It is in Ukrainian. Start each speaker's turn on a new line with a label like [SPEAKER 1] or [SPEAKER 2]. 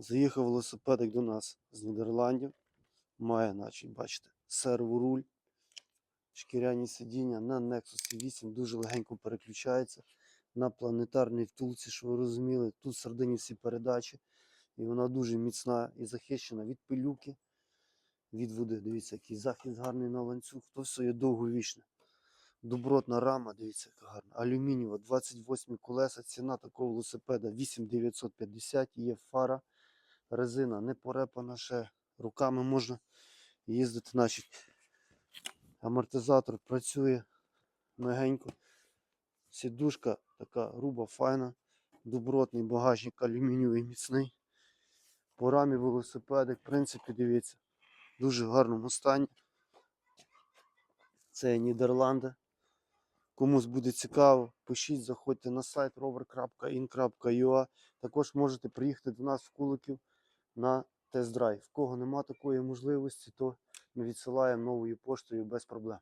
[SPEAKER 1] Заїхав велосипедик до нас з Нідерландів. Має, наче, бачите, серворуль, шкіряні сидіння на Nexus 8 дуже легенько переключається на планетарній втулці, що ви розуміли. Тут всередині всі передачі. І вона дуже міцна і захищена від пилюки, від води. Дивіться, який захист гарний на ланцюг. То все є довговічне. Добротна рама, дивіться, яка гарна. Алюмінієва, 28 колеса. Ціна такого велосипеда 8950. Є фара, резина не порепана ще. Руками можна їздити. Значить, амортизатор працює мягенько. Сідушка така груба, файна. Добротний багажник алюмінієвий міцний. По рамі велосипедик, в принципі, дивіться, в дуже гарному стані. Це Нідерланди. Комусь буде цікаво, пишіть, заходьте на сайт rover.in.ua. Також можете приїхати до нас в Куликів на тест-драйв. В кого нема такої можливості, то ми відсилаємо новою поштою без проблем.